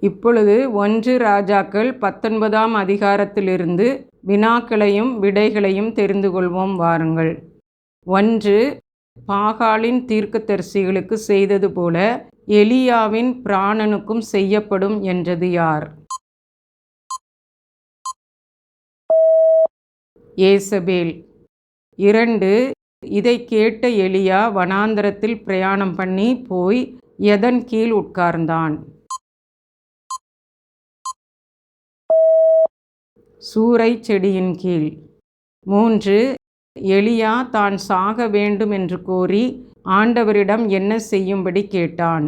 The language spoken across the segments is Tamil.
இப்பொழுது ஒன்று ராஜாக்கள் பத்தொன்பதாம் அதிகாரத்திலிருந்து வினாக்களையும் விடைகளையும் தெரிந்து கொள்வோம் வாருங்கள். ஒன்று பாகாலின் தீர்க்கதரிசிகளுக்கு செய்தது போல எலியாவின் பிராணனுக்கும் செய்யப்படும் என்றது யார்? ஏசபேல். இரண்டு இதை கேட்ட எலியா வனாந்தரத்தில் பிரயாணம் பண்ணி போய் எதன் கீழ் உட்கார்ந்தான்? சூறை செடியின் கீழ். மூன்று எலியா தான் சாக வேண்டும் என்று கோரி ஆண்டவரிடம் என்ன செய்யும்படி கேட்டான்.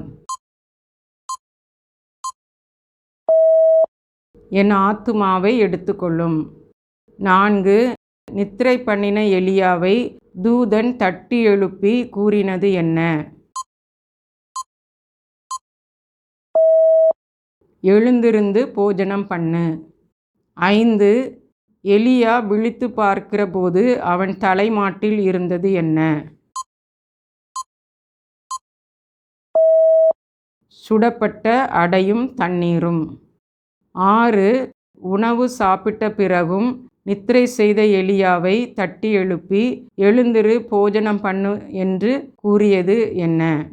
என் ஆத்துமாவை எடுத்துக்கொள்ளும். நான்கு நித்திரை பண்ணின எலியாவை தூதன் தட்டி எழுப்பி கூறினது என்ன? எழுந்திருந்து போஜனம் பண்ணு. ஐந்து எலியா விழித்து பார்க்கிற போது அவன் தலைமாட்டில் இருந்தது என்ன? சுடப்பட்ட அடையும் தண்ணீரும். ஆறு உணவு சாப்பிட்ட பிறகும் நித்திரை செய்த எலியாவை தட்டி எழுப்பி எழுந்திரு போஜனம் பண்ணு என்று கூறியது என்ன?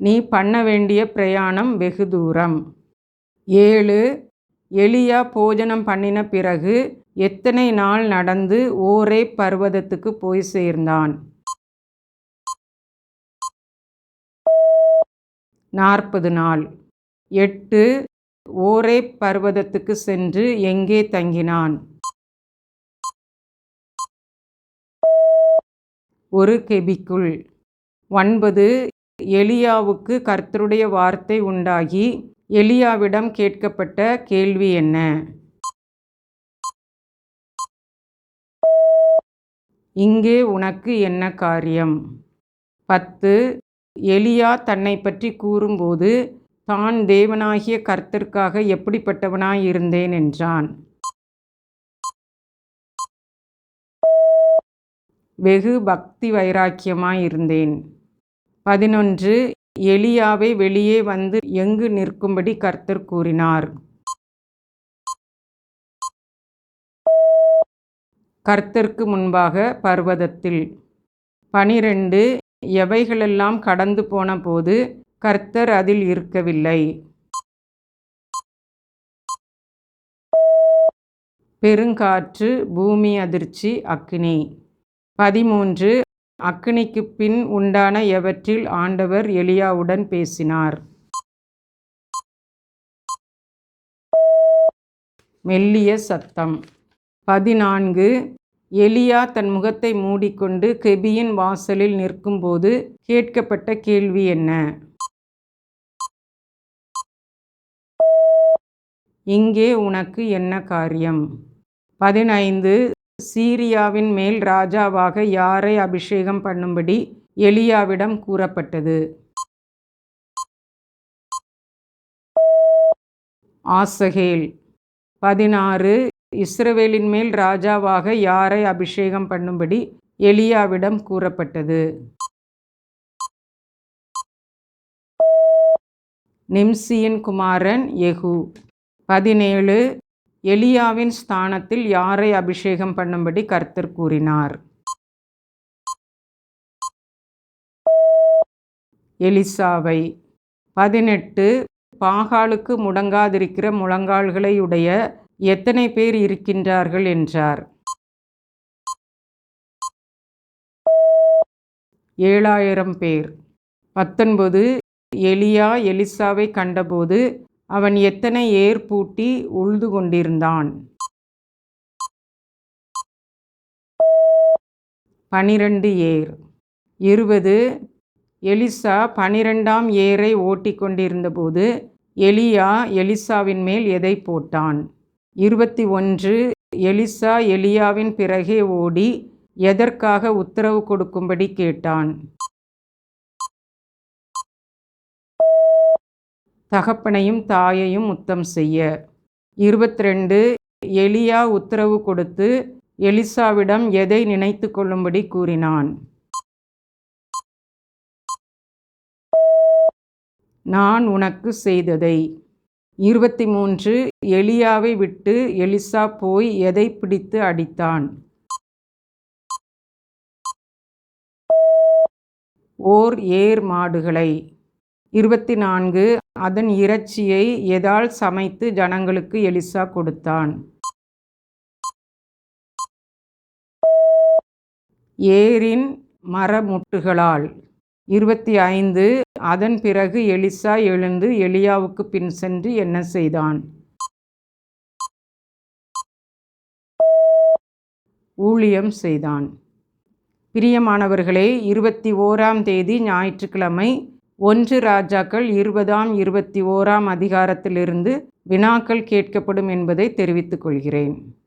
நீ பண்ண வேண்டிய பிரயாணம் வெகு தூரம். ஏழு எலியா போஜனம் பண்ணின பிறகு எத்தனை நாள் நடந்து ஓரே பர்வதத்துக்கு போய் சேர்ந்தான்? நாற்பது நாள். எட்டு ஓரே பர்வதத்துக்கு சென்று எங்கே தங்கினான்? ஒரு கெபிக்குள். ஒன்பது எலியாவுக்கு கர்த்தருடைய வார்த்தை உண்டாகி எலியாவிடம் கேட்கப்பட்ட கேள்வி என்ன? இங்கே உனக்கு என்ன காரியம்? பத்து எலியா தன்னை பற்றி கூறும்போது தான் தேவனாகிய கர்த்தருக்காக எப்படிப்பட்டவனாய் இருந்தேன்? என்றான். வெகு பக்தி வைராக்கியமாய் இருந்தேன். பதினொன்று எலியாவை வெளியே வந்து எங்கு நிற்கும்படி கர்த்தர் கூறினார். கர்த்தருக்கு முன்பாக பர்வதத்தில். பனிரெண்டு எவைகளெல்லாம் கடந்து போன போது கர்த்தர் அதில் இருக்கவில்லை. பெருங்காற்று பூமி அதிர்ச்சி அக்னி. பதிமூன்று அக்னிக்கு பின் உண்டான எவற்றில் ஆண்டவர் எலியாவுடன் பேசினார்? மெல்லிய சத்தம். பதினான்கு. எலியா தன் முகத்தை மூடிக்கொண்டு கெபியின் வாசலில் நிற்கும்போது கேட்கப்பட்ட கேள்வி என்ன? இங்கே உனக்கு என்ன காரியம்? பதினைந்து. சீரியாவின் மேல் ராஜாவாக யாரை அபிஷேகம் பண்ணும்படி எலியாவிடம் கூறப்பட்டது. ஆசகேல் பதினாறு. இஸ்ரவேலின் மேல் ராஜாவாக யாரை அபிஷேகம் பண்ணும்படி எலியாவிடம் கூறப்பட்டது. நிம்சியின் குமாரன் எகு பதினேழு. எலியாவின் ஸ்தானத்தில் யாரை அபிஷேகம் பண்ணும்படி கர்த்தர் கூறினார்? எலிசாவை. பதினெட்டு பாகாலுக்கு முடங்காதிருக்கிற முழங்கால்களை உடைய எத்தனை பேர் இருக்கின்றார்கள் என்றார். ஏழாயிரம் பேர். பத்தொன்பது எலியா எலிசாவை கண்டபோது அவன் எத்தனை ஏர் பூட்டி உழுது கொண்டிருந்தான்? பனிரெண்டு ஏர். இருபது. எலிசா பனிரெண்டாம் ஏரை ஓட்டி கொண்டிருந்தபோது எலியா எலிசாவின் மேல் எதை போட்டான்? இருபத்தி ஒன்று. எலிசா எலியாவின் பிறகே ஓடி எதற்காக உத்தரவு கொடுக்கும்படி கேட்டான்? தகப்பனையும் தாயையும் முத்தம் செய்ய. இருபத்தி ரெண்டு எலியா உத்தரவு கொடுத்து எலிசாவிடம் எதை நினைத்து கொள்ளும்படி கூறினான்? நான் உனக்கு செய்ததை. இருபத்தி மூன்று எலியாவை விட்டு எலிசா போய் எதை பிடித்து அடித்தான்? ஓர் ஏர் மாடுகளை. இருபத்தி நான்கு அதன் இறைச்சியை எதால் சமைத்து ஜனங்களுக்கு எலிசா கொடுத்தான்? ஏரின் மரமுட்டுகளால். இருபத்தி ஐந்து அதன் பிறகு எலிசா எழுந்து எலியாவுக்கு பின் சென்று என்ன செய்தான்? ஊழியம் செய்தான். பிரியமானவர்களே இருபத்தி ஓராம் தேதி ஞாயிற்றுக்கிழமை ஒன்று ராஜாக்கள் இருபதாம் இருபத்தி ஓராம் அதிகாரத்திலிருந்து வினாக்கள் கேட்கப்படும் என்பதை தெரிவித்துக் கொள்கிறேன்.